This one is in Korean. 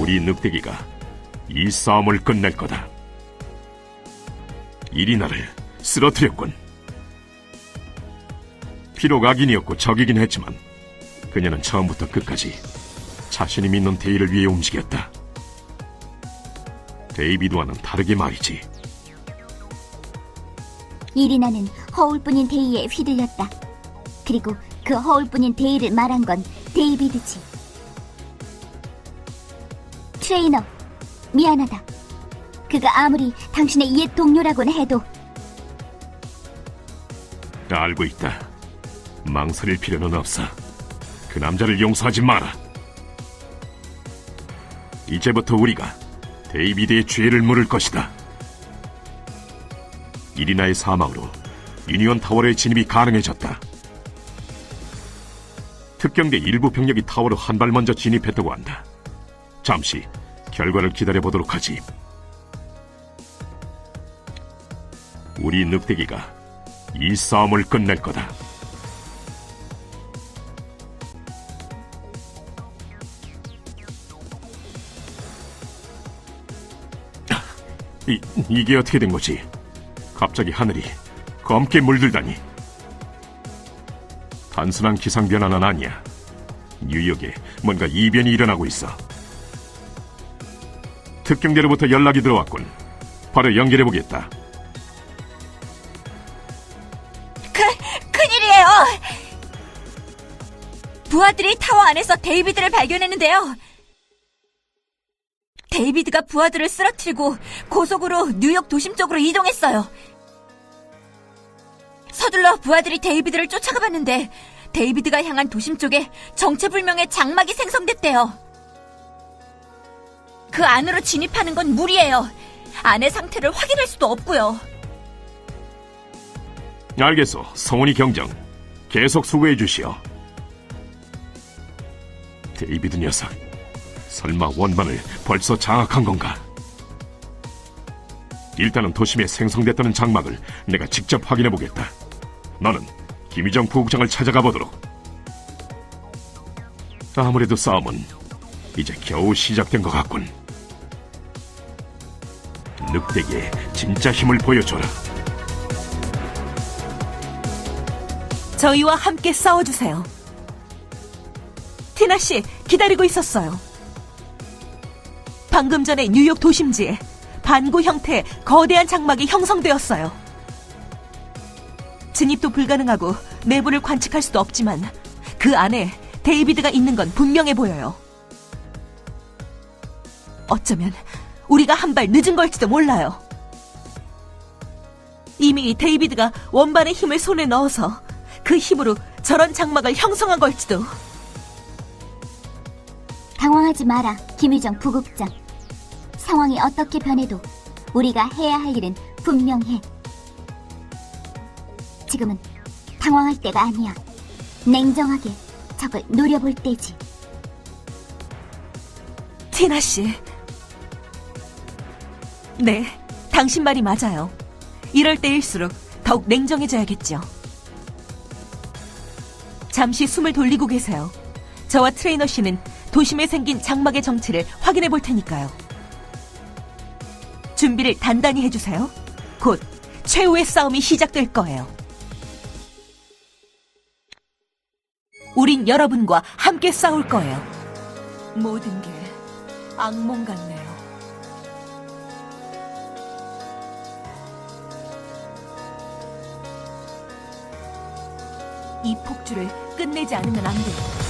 우리 늑대기가 이 싸움을 끝낼 거다. 이리나를 쓰러뜨렸군. 비록 악인이었고 적이긴 했지만 그녀는 처음부터 끝까지 자신이 믿는 데이를 위해 움직였다. 데이비드와는 다르게 말이지. 이리나는 허울뿐인 데이에 휘둘렸다. 그리고 그 허울뿐인 데이를 말한 건 데이비드지. 트레이너, 미안하다. 그가 아무리 당신의 옛 동료라고는 해도 알고 있다. 망설일 필요는 없어. 그 남자를 용서하지 마라. 이제부터 우리가 데이비드의 죄를 물을 것이다. 이리나의 사망으로 유니온 타워의 진입이 가능해졌다. 특경대 일부 병력이 타워로 한 발 먼저 진입했다고 한다. 잠시 결과를 기다려 보도록 하지. 우리 늑대기가 이 싸움을 끝낼 거다. 이, 이게 어떻게 된 거지? 갑자기 하늘이 검게 물들다니. 단순한 기상 변화는 아니야. 뉴욕에 뭔가 이변이 일어나고 있어. 특경대로부터 연락이 들어왔군. 바로 연결해 보겠다. 그, 큰일이에요! 부하들이 타워 안에서 데이비드를 발견했는데요. 데이비드가 부하들을 쓰러뜨리고 고속으로 뉴욕 도심 쪽으로 이동했어요. 서둘러 부하들이 데이비드를 쫓아가 봤는데 데이비드가 향한 도심 쪽에 정체불명의 장막이 생성됐대요. 그 안으로 진입하는 건 무리예요. 안의 상태를 확인할 수도 없고요. 알겠어. 성훈이 경정. 계속 수고해 주시오. 데이비드 녀석. 설마 원반을 벌써 장악한 건가? 일단은 도심에 생성됐다는 장막을 내가 직접 확인해 보겠다. 너는 김희정 부국장을 찾아가 보도록. 아무래도 싸움은 이제 겨우 시작된 것 같군. 늑대기의 진짜 힘을 보여줘라. 저희와 함께 싸워주세요. 티나 씨, 기다리고 있었어요. 방금 전에 뉴욕 도심지에 반구 형태의 거대한 장막이 형성되었어요. 진입도 불가능하고 내부를 관측할 수도 없지만 그 안에 데이비드가 있는 건 분명해 보여요. 어쩌면 우리가 한 발 늦은 걸지도 몰라요. 이미 데이비드가 원반의 힘을 손에 넣어서 그 힘으로 저런 장막을 형성한 걸지도. 당황하지 마라, 김유정 부국장. 상황이 어떻게 변해도 우리가 해야 할 일은 분명해. 지금은 당황할 때가 아니야. 냉정하게 적을 노려볼 때지. 티나 씨. 네, 당신 말이 맞아요. 이럴 때일수록 더욱 냉정해져야겠죠. 잠시 숨을 돌리고 계세요. 저와 트레이너 씨는 도심에 생긴 장막의 정체를 확인해 볼 테니까요. 준비를 단단히 해주세요. 곧 최후의 싸움이 시작될 거예요. 우린 여러분과 함께 싸울 거예요. 모든 게 악몽 같네 이 폭주를 끝내지 않으면 안 돼요.